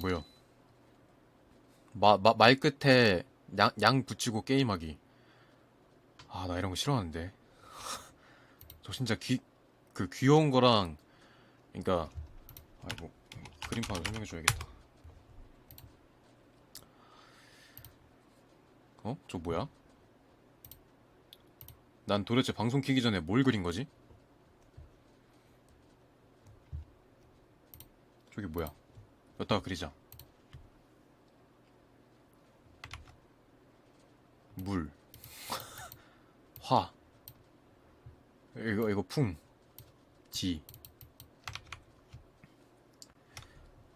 뭐야? 마, 마, 말 끝에 양, 양 붙이고 게임하기. 아, 나 이런 거 싫어하는데. 저 진짜 귀, 그 귀여운 거랑, 그니까, 아이고, 그림판을 설명해줘야겠다. 어? 저 뭐야? 난 도대체 방송 키기 전에 뭘 그린 거지? 저게 뭐야? 여기다가 그리자. 물. 화. 이거, 이거 풍. 지.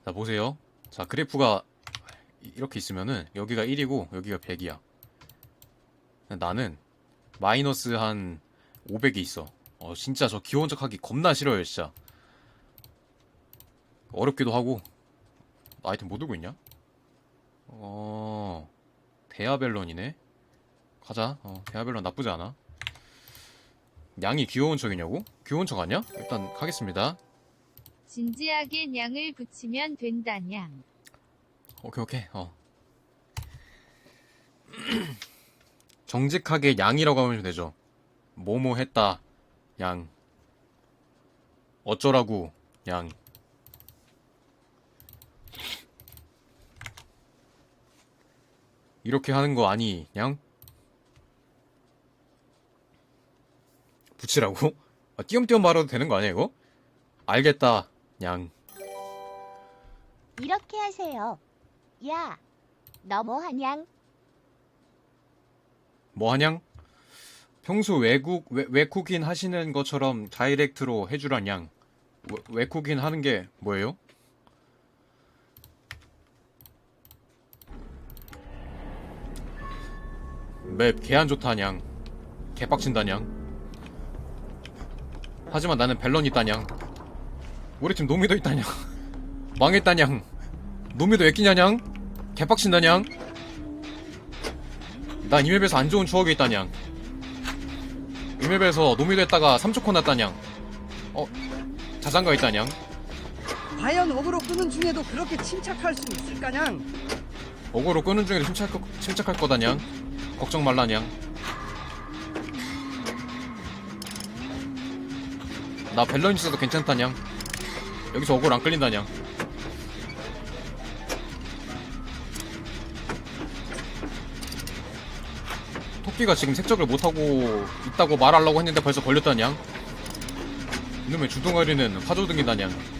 자, 보세요. 자, 그래프가 이렇게 있으면은 여기가 1이고 여기가 100이야. 나는 마이너스 한 500이 있어. 어, 진짜 저 기원적하기 겁나 싫어요, 진짜. 어렵기도 하고 아이템 뭐 들고 있냐? 어... 데아벨론이네? 가자. 어, 데아벨론 나쁘지 않아. 양이 귀여운 척이냐고? 귀여운 척 아니야? 일단 가겠습니다. 진지하게 양을 붙이면 된다냥. 오케이 오케이. 어. 정직하게 양이라고 하면 되죠. 뭐뭐 했다. 양. 어쩌라고. 양. 이렇게 하는 거 아니냥? 붙이라고? 아, 띄엄띄엄 말아도 되는 거 아니야 이거? 알겠다 냥 이렇게 하세요. 야, 너 뭐하냥? 뭐하냥? 평소 외국 외국인 하시는 것처럼 다이렉트로 해주라냥 뭐, 외국인 하는 게 뭐예요? 맵 개 안 좋다냥. 개빡친다냥. 하지만 나는 밸런 있다냥. 우리 팀 노미도 있다냥. 망했다냥. 노미도 애끼냐냥? 개빡친다냥. 난 이 맵에서 안 좋은 추억이 있다냥. 이 맵에서 노미도 했다가 3초코 났다냥. 어? 자장가 있다냥. 과연 어그로 끄는 중에도 그렇게 침착할 수 있을까냥? 어그로 끄는 중에도 침착, 침착할 거다냥. 걱정 말라냥. 나 밸런 있어도 괜찮다냥. 여기서 억울 안 끌린다냥. 토끼가 지금 색적을 못하고 있다고 말하려고 했는데 벌써 걸렸다냥. 이놈의 주둥아리는 파조등이다냥.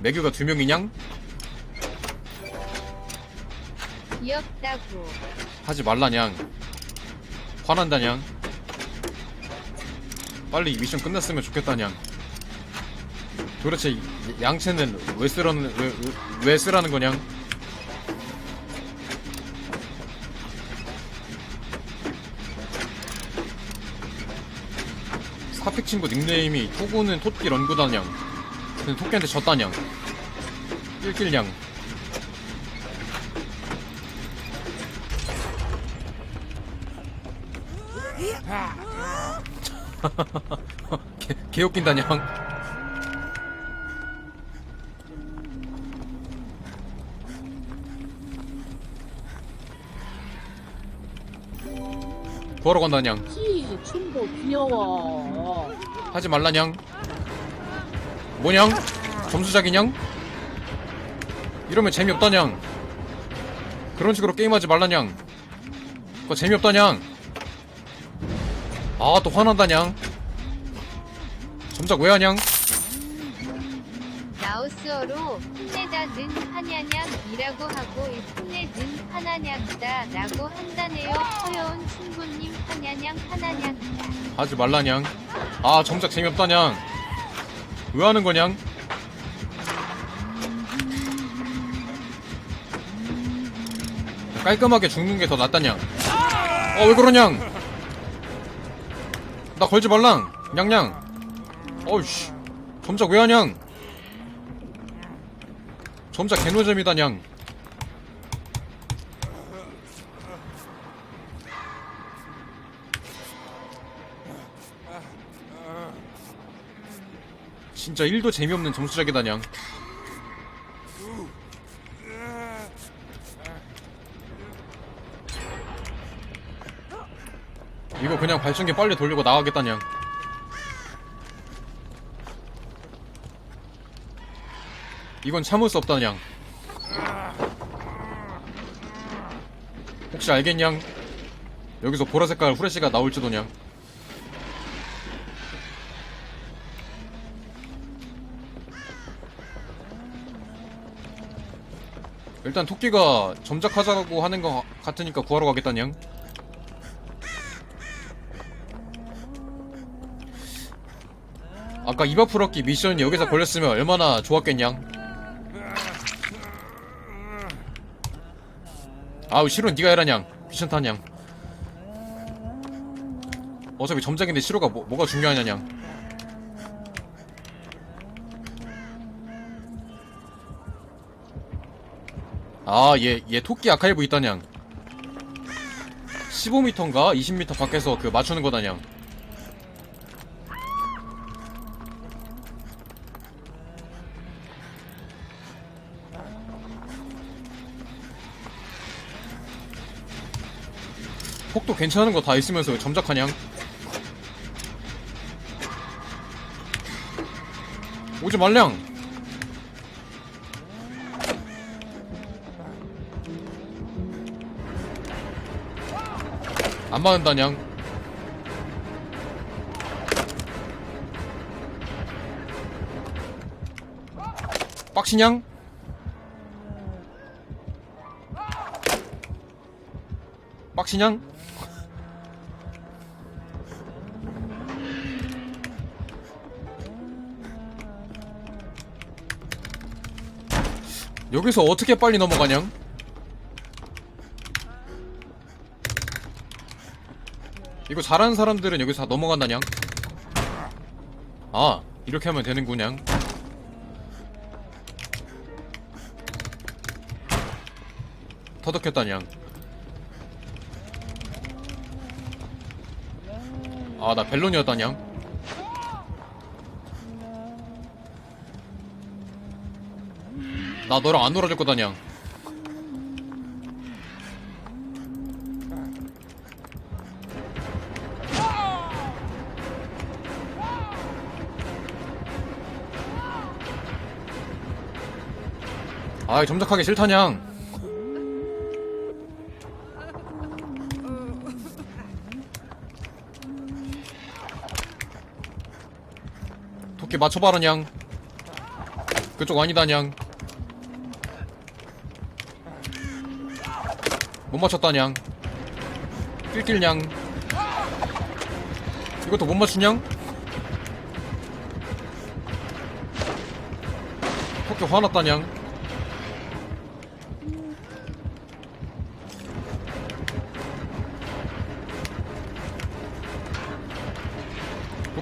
매교가 두 명이냥? 귀엽다고. 하지 말라냥. 화난다냥. 빨리 미션 끝났으면 좋겠다냥. 도대체 양채는 왜 쓰라는 왜, 왜- 왜 쓰라는 거냥? 사픽 친구 닉네임이 토고는 토끼 런구다냥. 그 토끼한테 졌다냥. 낄낄냥. 개 웃긴다냥. 구하러 간다냥. 귀여워. 하지 말라냥. 뭐냥? 점수작이냥? 이러면 재미없다냥 그런 식으로 게임하지 말라냥 그거 재미없다냥 아 또 화난다냥 점작 왜 하냥? 나우스어로 흉내다는 하냐냥이라고 하고 흉내는 하나냥이다라고 한다네요. 허여운 친구님 하냐냥 하나냥이다. 하지 말라냥. 아 정작 재미없다냥. 왜 하는 거냐? 깔끔하게 죽는 게 더 낫다냥. 어, 왜 그러냐? 나 걸지 말랑. 냥냥. 어우씨. 점작 왜 하냐? 점작 개노잼이다냥. 진짜 1도 재미없는 점수작이다냥 이거 그냥 발전기 빨리 돌리고 나가겠다냥. 이건 참을 수 없다냥. 혹시 알겠냥 여기서 보라색깔 후레쉬가 나올지도냥. 일단 토끼가 점작하자고 하는 것 같으니까 구하러 가겠다냥. 아까 이바풀었기 미션이 여기서 걸렸으면 얼마나 좋았겠냐 아우 싫어 니가 해라 냥. 귀찮다 냥. 어차피 점작인데 싫어가 뭐, 뭐가 중요하냐 냥. 아, 얘, 얘 토끼 아카이브 있다냥. 15m인가? 20m 밖에서 그 맞추는 거다냥. 폭도 괜찮은 거 다 있으면서 점작하냥. 오지 말량! 안 맞는다냥. 빡신냥? 빡신냥? 여기서 어떻게 빨리 넘어가냥? 이거 잘하는 사람들은 여기서 다 넘어간다냥. 아 이렇게 하면 되는구냥. 터득했다냥. 아 나 벨론이었다냥. 나 너랑 안 놀아줄 거다냥. 아이 점작하기 싫다냥. 토끼 맞춰봐라냥. 그쪽 아니다냥. 못 맞췄다냥. 낄낄냥. 이것도 못 맞추냥? 토끼 화났다냥.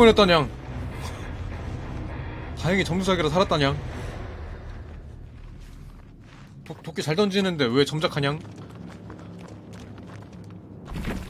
뻔했다냥 다행히 점수사기라 살았다냥 도, 도끼 잘 던지는데 왜 점작하냥?